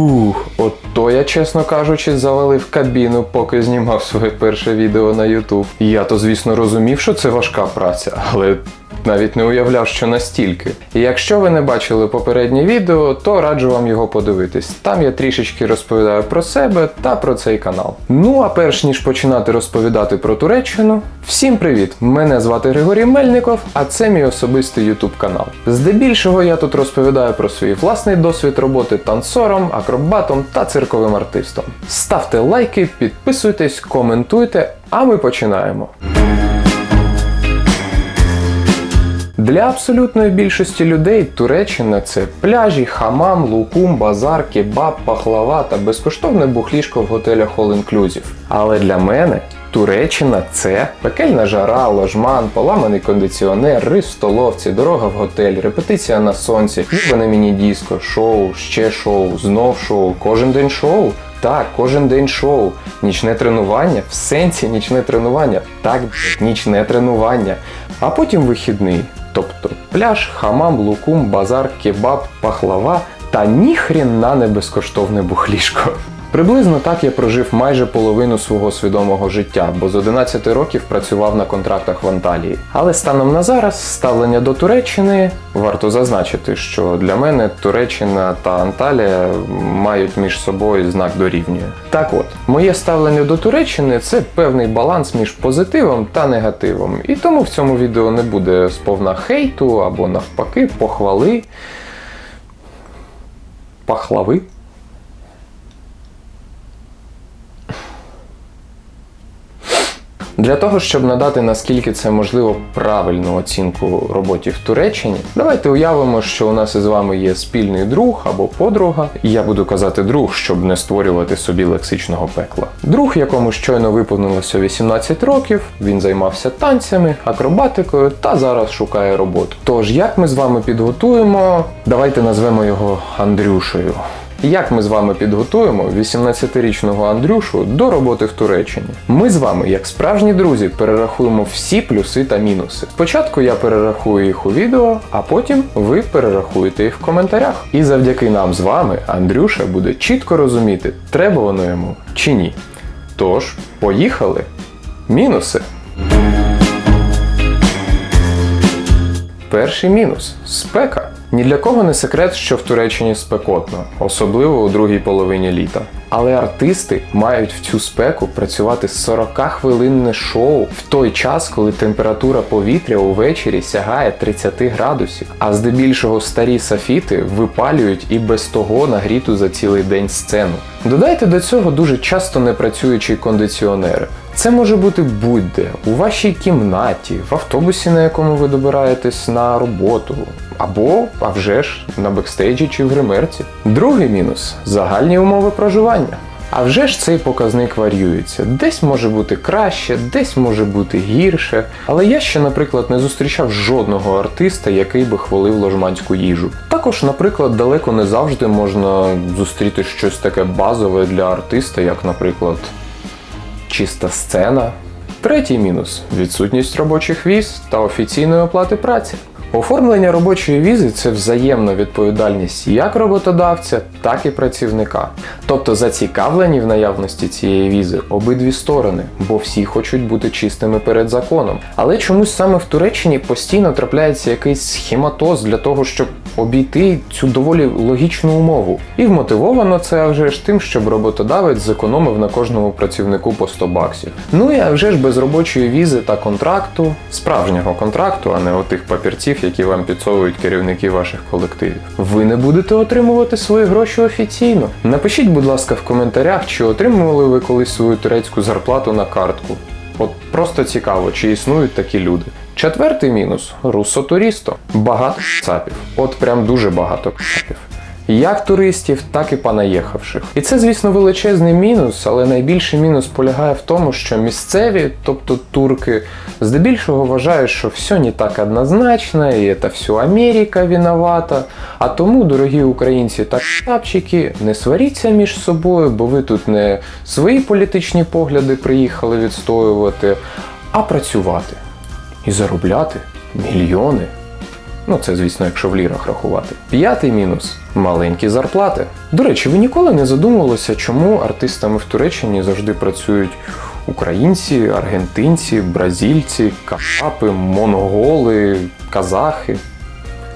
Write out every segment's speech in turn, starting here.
Фух, от то я, чесно кажучи, завалив кабіну, поки знімав своє перше відео на YouTube. Я то, звісно, розумів, що це важка праця, але навіть не уявляв, що настільки. І якщо ви не бачили попереднє відео, то раджу вам його подивитись. Там я трішечки розповідаю про себе та про цей канал. Ну а перш ніж починати розповідати про Туреччину, всім привіт! Мене звати Григорій Мельников, а це мій особистий YouTube канал. Здебільшого я тут розповідаю про свій власний досвід роботи танцором, акробатом та цирковим артистом. Ставте лайки, підписуйтесь, коментуйте, а ми починаємо. Для абсолютної більшості людей Туреччина це пляжі, хамам, лукум, базар, кебаб, пахлава та безкоштовне бухлішко в готелях All Inclusive. Але для мене Туреччина це пекельна жара, ложман, поламаний кондиціонер, рис в столовці, дорога в готель, репетиція на сонці, юбане міні-диско, шоу, ще шоу, знов шоу, кожен день шоу. Так, кожен день шоу, нічне тренування, в сенсі нічне тренування. Так, нічне тренування. А потім вихідний. Тобто пляж, хамам, лукум, базар, кебаб, пахлава та ніхрена не безкоштовне бухлішко. Приблизно так я прожив майже половину свого свідомого життя, бо з 11 років працював на контрактах в Анталії. Але станом на зараз ставлення до Туреччини варто зазначити, що для мене Туреччина та Анталія мають між собою знак дорівнює. Так от, моє ставлення до Туреччини це певний баланс між позитивом та негативом. І тому в цьому відео не буде сповна хейту або навпаки похвали. Пахлави. Для того, щоб надати наскільки це можливо правильну оцінку роботі в Туреччині, давайте уявимо, що у нас із вами є спільний друг або подруга. Я буду казати друг, щоб не створювати собі лексичного пекла. Друг, якому щойно виповнилося 18 років, він займався танцями, акробатикою та зараз шукає роботу. Тож, як ми з вами підготуємо, давайте назвемо його Андрюшею. Як ми з вами підготуємо 18-річного Андрюшу до роботи в Туреччині? Ми з вами, як справжні друзі, перерахуємо всі плюси та мінуси. Спочатку я перерахую їх у відео, а потім ви перерахуєте їх в коментарях. І завдяки нам з вами Андрюша буде чітко розуміти, треба воно йому чи ні. Тож, поїхали! Мінуси. Перший мінус спека. Ні для кого не секрет, що в Туреччині спекотно, особливо у другій половині літа. Але артисти мають в цю спеку працювати 40-хвилинне шоу в той час, коли температура повітря увечері сягає 30 градусів. А здебільшого старі сафіти випалюють і без того нагріту за цілий день сцену. Додайте до цього дуже часто непрацюючі кондиціонери. Це може бути будь-де, у вашій кімнаті, в автобусі, на якому ви добираєтесь на роботу, або, а вже ж, на бекстейджі чи в гримерці. Другий мінус загальні умови проживання. А вже ж цей показник варіюється. Десь може бути краще, десь може бути гірше. Але я ще, наприклад, не зустрічав жодного артиста, який би хвалив ложманську їжу. Також, наприклад, далеко не завжди можна зустріти щось таке базове для артиста, як, наприклад, чиста сцена. Третій мінус відсутність робочих віз та офіційної оплати праці. Оформлення робочої візи це взаємна відповідальність як роботодавця, так і працівника. Тобто зацікавлені в наявності цієї візи обидві сторони, бо всі хочуть бути чистими перед законом. Але чомусь саме в Туреччині постійно трапляється якийсь схематоз для того, щоб обійти цю доволі логічну умову. І вмотивовано це вже ж тим, щоб роботодавець зекономив на кожному працівнику по 100 баксів. Ну і а вже ж без робочої візи та контракту, справжнього контракту, а не отих папірців, які вам підсовують керівники ваших колективів. Ви не будете отримувати свої гроші офіційно. Напишіть, будь ласка, в коментарях, чи отримували ви колись свою турецьку зарплату на картку. От просто цікаво, чи існують такі люди. Четвертий мінус руссо-турісто. Багато цапів. От прям дуже багато цапів. Як туристів, так і понаїхавших. І це, звісно, величезний мінус, але найбільший мінус полягає в тому, що місцеві, тобто турки, здебільшого вважають, що все не так однозначно, і це все Америка виновата. А тому, дорогі українці та шапчики, не сваріться між собою, бо ви тут не свої політичні погляди приїхали відстоювати, а працювати і заробляти мільйони. Ну, це, звісно, якщо в лірах рахувати. П'ятий мінус маленькі зарплати. До речі, ви ніколи не задумувалися, чому артистами в Туреччині завжди працюють українці, аргентинці, бразильці, капи, монголи, казахи.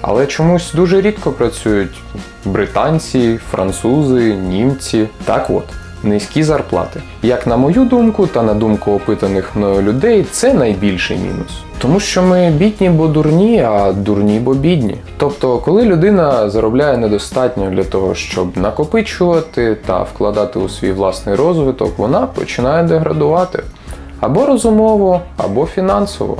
Але чомусь дуже рідко працюють британці, французи, німці. Так от, низькі зарплати. Як на мою думку, та на думку опитаних мною людей, це найбільший мінус. Тому що ми бідні, бо дурні, а дурні, бо бідні. Тобто, коли людина заробляє недостатньо для того, щоб накопичувати та вкладати у свій власний розвиток, вона починає деградувати або розумово, або фінансово,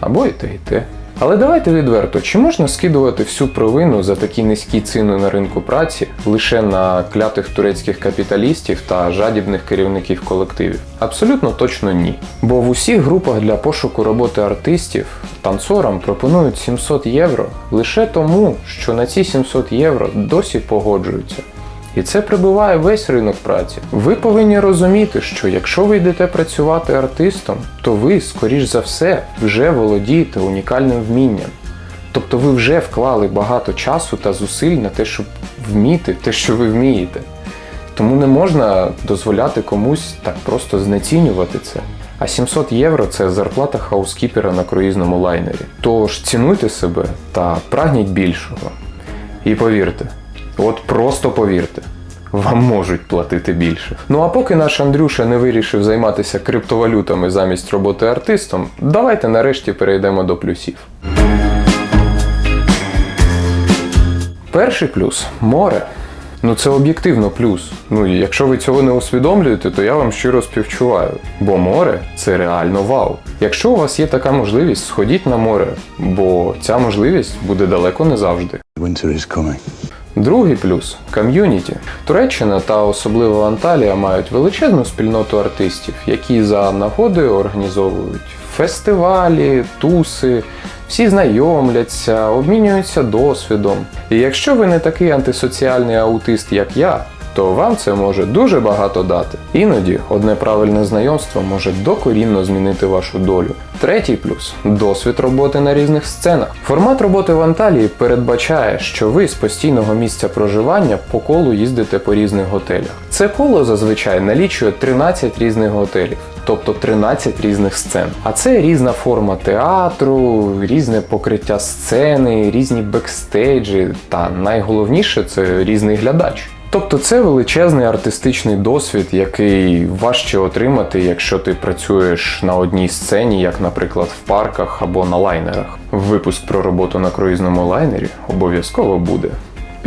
або і те, і те. Але давайте відверто, чи можна скидувати всю провину за такі низькі ціни на ринку праці лише на клятих турецьких капіталістів та жадібних керівників колективів? Абсолютно точно ні. Бо в усіх групах для пошуку роботи артистів танцорам пропонують 700 євро лише тому, що на ці 700 євро досі погоджуються. І це прибиває весь ринок праці. Ви повинні розуміти, що якщо ви йдете працювати артистом, то ви, скоріш за все, вже володієте унікальним вмінням. Тобто ви вже вклали багато часу та зусиль на те, щоб вміти те, що ви вмієте. Тому не можна дозволяти комусь так просто знецінювати це. А 700 євро це зарплата хаускіпера на круїзному лайнері. Тож цінуйте себе та прагніть більшого. І повірте, от просто повірте, вам можуть платити більше. Ну а поки наш Андрюша не вирішив займатися криптовалютами замість роботи артистом, давайте нарешті перейдемо до плюсів. Перший плюс море. Ну це об'єктивно плюс. Ну і якщо ви цього не усвідомлюєте, то я вам щиро співчуваю. Бо море це реально вау. Якщо у вас є така можливість, сходіть на море, бо ця можливість буде далеко не завжди. Winter is coming. Другий плюс ком'юніті. Туреччина та особливо Анталія мають величезну спільноту артистів, які за нагодою організовують фестивалі, туси, всі знайомляться, обмінюються досвідом. І якщо ви не такий антисоціальний аутист, як я, то вам це може дуже багато дати. Іноді одне правильне знайомство може докорінно змінити вашу долю. Третій плюс досвід роботи на різних сценах. Формат роботи в Анталії передбачає, що ви з постійного місця проживання по колу їздите по різних готелях. Це коло зазвичай налічує 13 різних готелів. Тобто 13 різних сцен. А це різна форма театру, різне покриття сцени, різні бекстейджі, та найголовніше це різний глядач. Тобто це величезний артистичний досвід, який важче отримати, якщо ти працюєш на одній сцені, як, наприклад, в парках або на лайнерах. Випуск про роботу на круїзному лайнері обов'язково буде.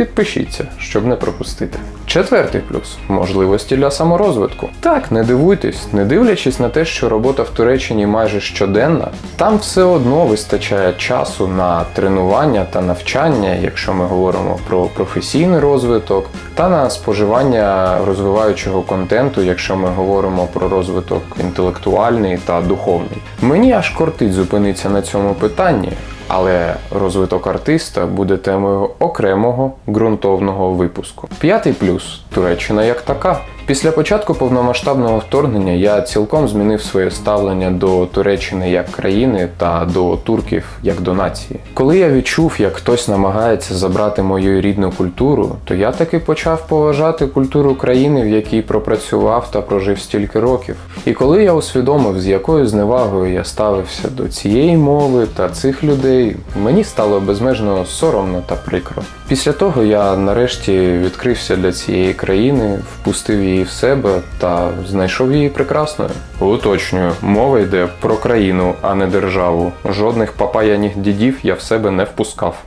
Підпишіться, щоб не пропустити. Четвертий плюс можливості для саморозвитку. Так, не дивуйтесь, не дивлячись на те, що робота в Туреччині майже щоденна, там все одно вистачає часу на тренування та навчання, якщо ми говоримо про професійний розвиток, та на споживання розвиваючого контенту, якщо ми говоримо про розвиток інтелектуальний та духовний. Мені аж кортить зупинитися на цьому питанні. Але розвиток артиста буде темою окремого ґрунтовного випуску. П'ятий плюс Туреччина як така. Після початку повномасштабного вторгнення я цілком змінив своє ставлення до Туреччини як країни та до турків як до нації. Коли я відчув, як хтось намагається забрати мою рідну культуру, то я таки почав поважати культуру країни, в якій пропрацював та прожив стільки років. І коли я усвідомив, з якою зневагою я ставився до цієї мови та цих людей, мені стало безмежно соромно та прикро. Після того я нарешті відкрився для цієї країни, впустив її в себе та знайшов її прекрасною. Уточнюю, мова йде про країну, а не державу. Жодних папаяних дідів я в себе не впускав.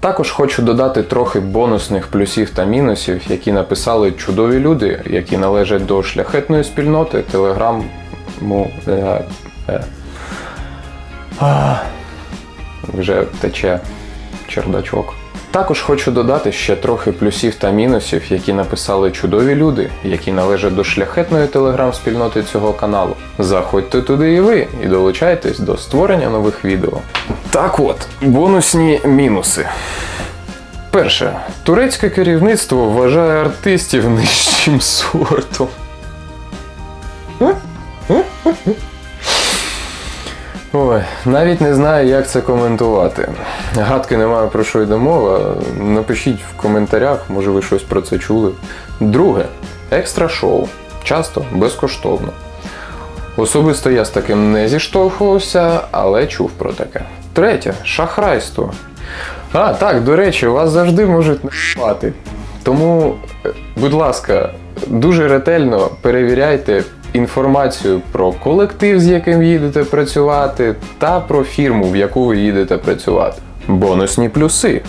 Також хочу додати трохи бонусних плюсів та мінусів, які написали чудові люди, які належать до шляхетної спільноти телеграму. Вже тече чердачок. Також хочу додати ще трохи плюсів та мінусів, які написали чудові люди, які належать до шляхетної телеграм-спільноти цього каналу. Заходьте туди і ви і долучайтесь до створення нових відео. Так от, бонусні мінуси. Перше, турецьке керівництво вважає артистів нижчим сортом. Ой, навіть не знаю, як це коментувати. Гадки немає про що йде мова. Напишіть в коментарях, може ви щось про це чули. Друге, екстра шоу. Часто безкоштовно. Особисто я з таким не зіштовхувався, але чув про таке. Третє шахрайство. А, так, до речі, вас завжди можуть наїбати. Тому, е, будь ласка, дуже ретельно перевіряйте інформацію про колектив, з яким їдете працювати, та про фірму, в яку ви їдете працювати. Бонусні плюси.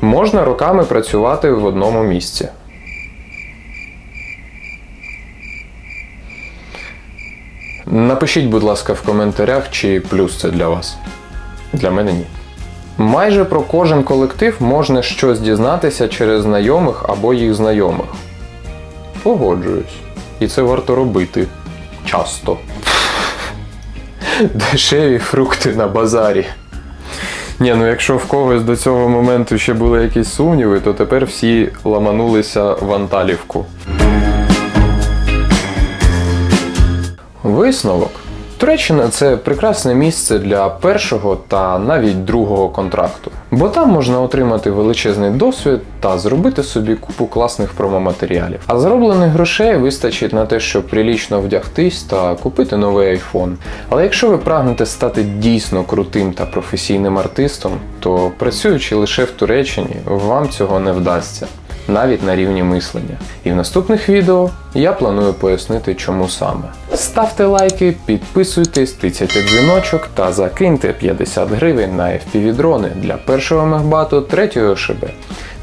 Можна роками працювати в одному місці. Напишіть, будь ласка, в коментарях, чи плюс це для вас. Для мене ні. Майже про кожен колектив можна щось дізнатися через знайомих або їх знайомих. Погоджуюсь. І це варто робити. Часто. Дешеві фрукти на базарі. Ні, ну якщо в когось до цього моменту ще були якісь сумніви, то тепер всі ламанулися в Анталівку. Висновок. Туреччина це прекрасне місце для першого та навіть другого контракту, бо там можна отримати величезний досвід та зробити собі купу класних промоматеріалів. А зароблених грошей вистачить на те, щоб прилічно вдягтись та купити новий айфон. Але якщо ви прагнете стати дійсно крутим та професійним артистом, то працюючи лише в Туреччині, вам цього не вдасться навіть на рівні мислення. І в наступних відео я планую пояснити, чому саме. Ставте лайки, підписуйтесь, тицяйте дзвіночок та закиньте 50 гривень на FPV-дрони для першого мехбату третього ШБ,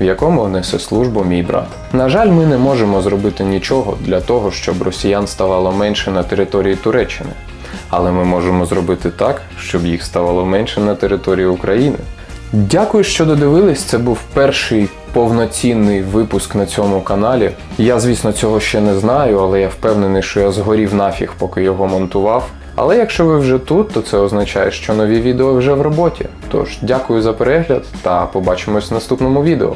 в якому несе службу мій брат. На жаль, ми не можемо зробити нічого для того, щоб росіян ставало менше на території Туреччини. Але ми можемо зробити так, щоб їх ставало менше на території України. Дякую, що додивились. Це був перший повноцінний випуск на цьому каналі. Я, звісно, цього ще не знаю, але я впевнений, що я згорів нафіг, поки його монтував. Але якщо ви вже тут, то це означає, що нові відео вже в роботі. Тож дякую за перегляд та побачимось в наступному відео.